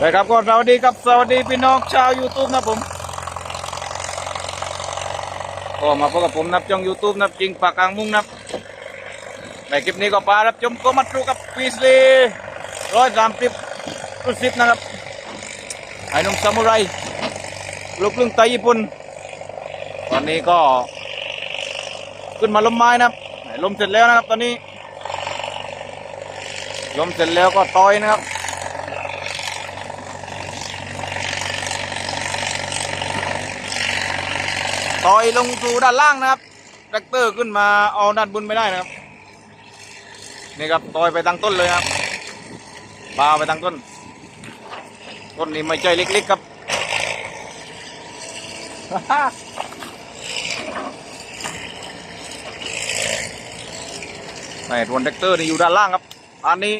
เลยครับก็สวัสดีครับสวัสดีพี่น้องชาว YouTube นะผมก็มาพบกับผมนับจอง YouTube นับจริงปากกลางมุ้งนับ ในคลิปนี้ก็ปารับชมก็มาดูกับพีซีร้อยสามสิบรุ่นสิบนะครับไอ้นุ่มซามูไรลูกครึ่งไทยญี่ปุ่นตอนนี้ก็ขึ้นมาล้มไม้นะครับล้มเสร็จแล้วนะครับตอนนี้ล้มเสร็จแล้วก็ต่อยนะครับ ต่อยลงสู่ด้านล่างนะครับแทรกเตอร์ขึ้นมาเอาด้านบนไม่ได้นะครับนี่ครับต่อยไปทางต้นเลยครับปาไปทางต้น ต้นนี้ไม่ใช่เล็กๆครับไอ้ทวนแทรกเตอร์นี่อยู่ด้านล่างครับ อันนี้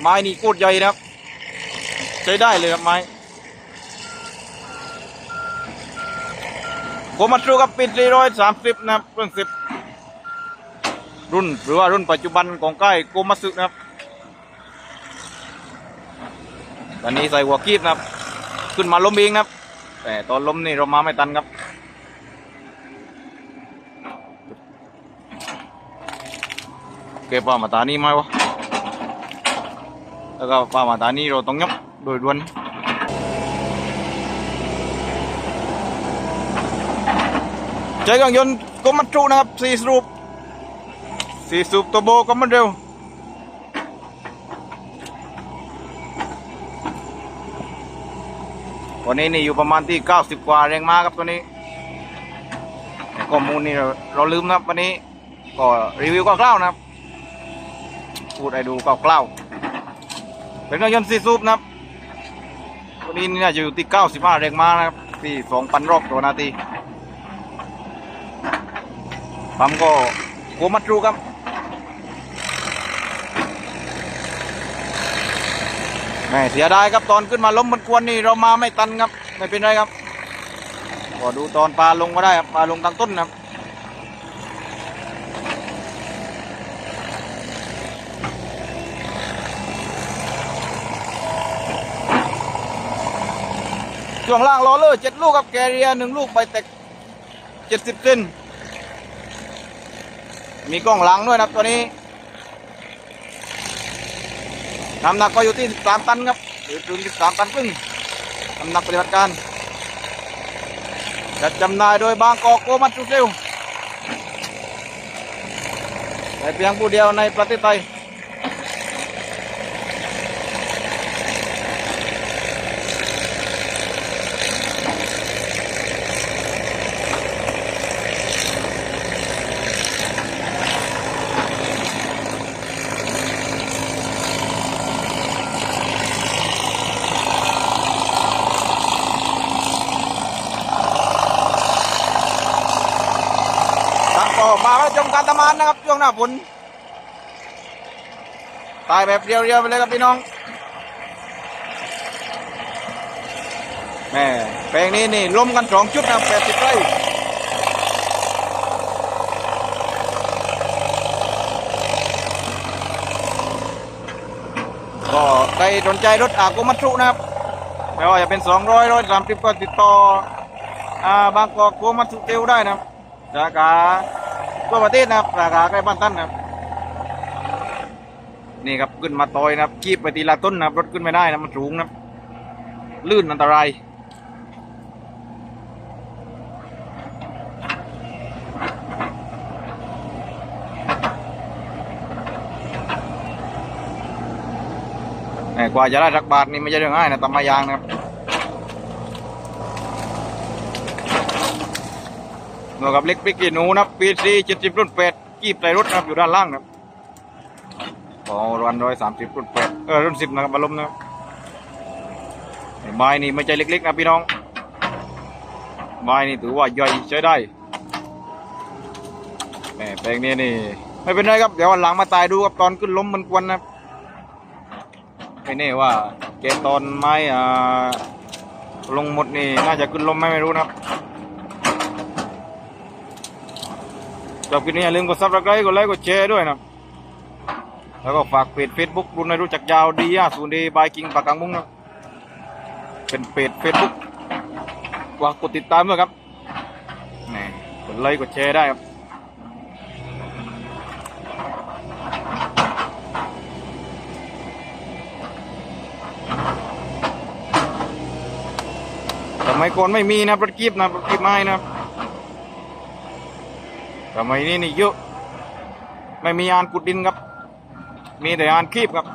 ไม้นี่โคตรใหญ่นะครับ ใช้ได้เลยครับไม้ ผมมาดูกับปิด430นะครับรุ่น10รุ่นหรือว่ารุ่นปัจจุบันของค่ายโกมัสึนะครับตอนนี้ใส่หัวคีบนะครับ ขึ้นมาล้มเองนะครับ แต่ตอนล้มนี่เรามาไม่ตันครับเก็บปลามาตานี้ไหมวะแล้วก็ปลามาตานี้เราต้องยกโดยด่วน ใจเครื่องยนต์ก็มันจุนะครับสี่สูบสี่สูบตัวโบก็มันเร็ววันนี้นี่อยู่ประมาณที่ 90 กว่าแรงม้าครับตัวนี้ข้อมูลนี่เราเราลืมนะครับวันนี้ก็รีวิวคร่าวๆนะครับพูดให้ดูคร่าวๆเป็นเครื่องยนต์สี่สูบนะครับตัวนี้นี่น่าจะอยู่ที่ 95 แรงม้านะครับที่ 2,000 รอบต่อนาที ปั๊มก็โกมัตรูครับแม่เสียดายครับตอนขึ้นมาล้มบนกวนนี่เรามาไม่ตันครับ ไม่เป็นไรครับก็ดูตอนปลาลงก็ได้ครับปลาลงตั้งต้นครับช่วงล่างล้อเลอร์เจ็ดลูกครับแกเรียหนึ่งลูกใบแตกเจ็ดสิบเซน มีกล้องหลังด้วยนะครับตัวนี้น้ำหนักก็อยู่ที่13ตันครับหรือถึง13ตันครึ่งน้ำหนักปฏิบัติการจะจำหน่ายโดยบางกอกโกมัตสุเซลแต่เพียงผู้เดียวในประเทศไทย มารับชมการทำงานนะครับช่วงหน้าฝนตายแบบเรียวๆไปเลยครับพี่น้องแม่แปลงนี้นี่ล้มกันสองชุดนะแปดสิบไร่ก็ใครสนใจรถอากุมัตสุนะครับไม่ว่าจะเป็นสองร้อยร้อยสามสิบก็ติดต่อ อ่า บางกอกกุมัตสุเตลได้นะครับสาขา ทั่วประเทศนะครับสาขาใกล้บ้านท่านนะครับนี่ครับขึ้นมาตอยนะครับกีบไปทีละต้นนะครับรถขึ้นไม่ได้นะมันสูงนะครับลื่นอันตรายแหม่กว่าจะได้รักบาทนี่ไม่ใช่เรื่องง่ายนะตำมายางนะครับ น่วยกับเล็กพริกขี้หนูนะปีซีเจ็ดสิบรุ่นแปดกีบใส่รถนะครับอยู่ด้านล่างนะครับของวันร้อยสามสิบรุ่นแปดเออรุ่นสิบนะครับบรรลมนะครับไม้นี่ไม่ใช่เล็กๆนะพี่น้องไม้นี่ถือว่าใหญ่ใช้ได้แหมแปลงนี้นี่ไม่เป็นไรครับเดี๋ยววันหลังมาตายดูครับตอนขึ้นล้มมันกวนนะไม่แน่ว่าเกณฑ์ตอนไม้อ่าลงหมดนี่น่าจะขึ้นล้มไหมไม่รู้นะครับ ชอบคลิปนี้อย่าลืมกดซับสไครต์กดไลค์กดแชร์ด้วยนะ แล้วก็ฝากเพจ Facebook รุ่นในรู้จักยาวดีอะศูนย์ดีบายกิงปากกังมุ้งนะเป็นเพจ Facebook ฝากกดติดตามด้วยครับนี่กดไลค์กดแชร์ได้ครับสมัยก่อนไม่มีนะรถกีบนะรถกีบไม้นะ สมัยนี้นี่เยอะ ไม่มีอานกุดดินครับ มีแต่อานคีบครับ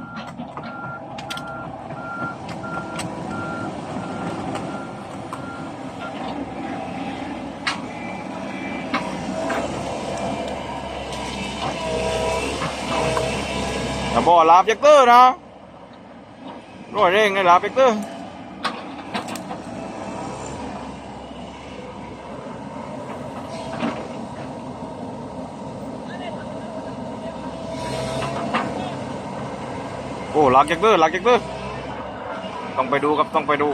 แต่บ่อลาบเจกเตอร์นะร้อยเร่งในลาบเจกเตอร์ อ้หลักจากเตอร์หลักจากเตอร์ต้องไปดูครับต้องไปดู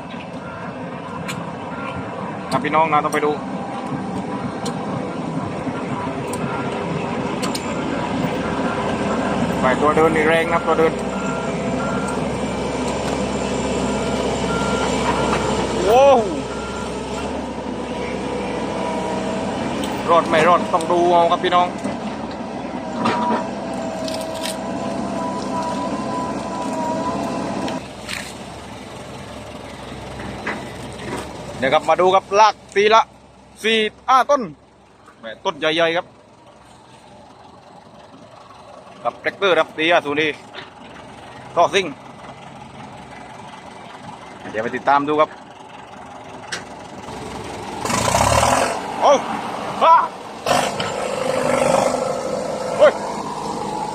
นะพี่น้องนะต้องไปดูไปตัวเดินนี่แรงนะตัวเดินโว้รอดไม่รอดต้องดูเอาครับพี่น้อง เดี๋ยวครับมาดูครับลากตีละสี่อ้าต้นแหมต้นใหญ่ๆครับกับแทรกเตอร์ครับตีอาสูนีก็ซิ่ง เดี๋ยวไปติดตามดูครับ โอ้ฮ่าโอ้ย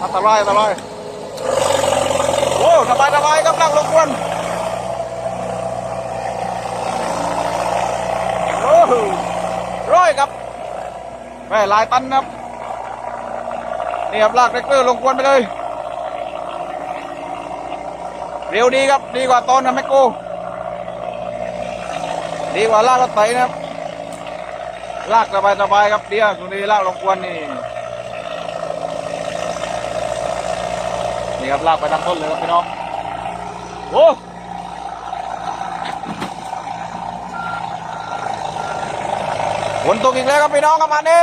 อันตรายอันตรายโอ้สบายสบายครับนั่งลงควนโอ้โหร้อยครับ แม่ลายตันนะครับนี่ครับลากแท็กเตอร์ลงควนไปเลย เร็วดีครับดีกว่าตอนนะแมคโกดีกว่าลากรถไถนะครับ ลากสบายสบายครับเดียวสุนีลากลงควนนี่นี่ครับลากไปทั้งต้นเลยครับพี่น้องโอ้ฝนตกอีกแล้วครับพี่น้องครับอันนี้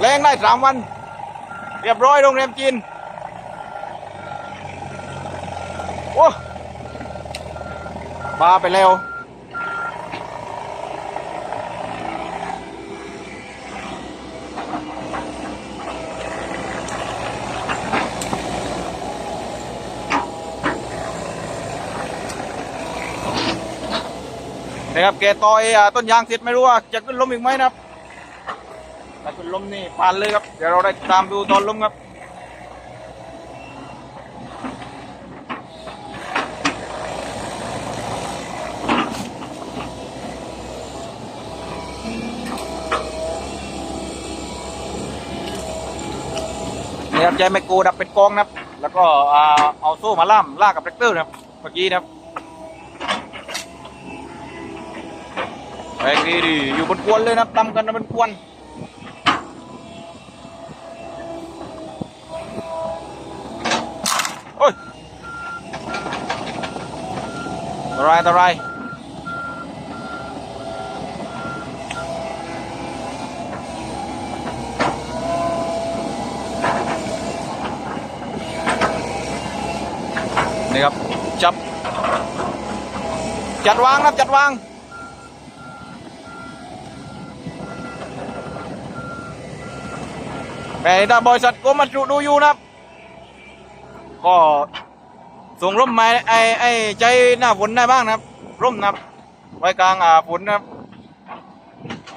แรงได้สามวัน เรียบร้อยโรงแรมจีน โอ้ปลาไปแล้วนะครับแกต่อยต้นยางเสร็จไม่รู้ว่าจะขึ้นลมอีกไหมนะครับ ขึ้นลมนี่ผ่านเลยครับ เดี๋ยวเราได้ตามดูตอนลมครับนี่ครับใจไมโกดับเป็นกองนะครับ แล้วก็อ่าเอาโซ่มาล่ามลากกับแทรกเตอร์นะครับ เมื่อกี้นะครับแรงดีดีอยู่บนควนเลยนะครับตำกันบนควน โอ้ย อันตรอันตรายนี่ครับ จับ จัดวางนะครับ จัดวางแม่ถ้าบริษัทก็มาดูอยู่นะครับ ก็ ส่งร่มมาไอ้ไอ้ใจหน้าฝนได้บ้างนะครับ ร่มนะครับ ไว้กลางอ่าฝนนะครับ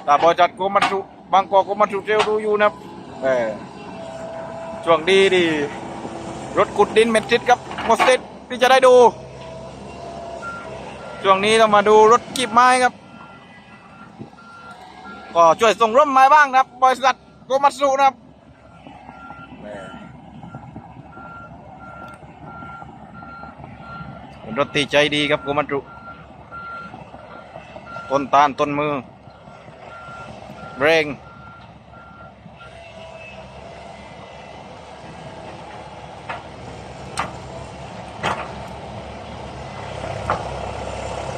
แต่บริษัทกมาดูบางกอกกมาดูเซลดูอยู่นะครับเออช่วงดีดีรถขุดดินเมทริดครับโมสเตดที่จะได้ดู ช่วงนี้ต้องมาดูรถกีบไม้ครับ ก็ช่วยส่งร่มไมาบ้างนะครับ บริษัทโกมัตสุนะครับ รถตีใจดีครับโกมัรุต้นตาลต้นมือเบรง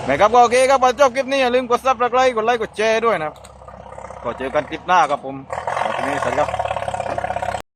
นะครับก็โอเคครับชอบคลิปนี้อย่าลืมกดซับกดไลค์กดไลค์กดแชร์ด้วยนะครับก็เจอกันคลิปหน้าครับผมขอบนี่สวัสดีครับ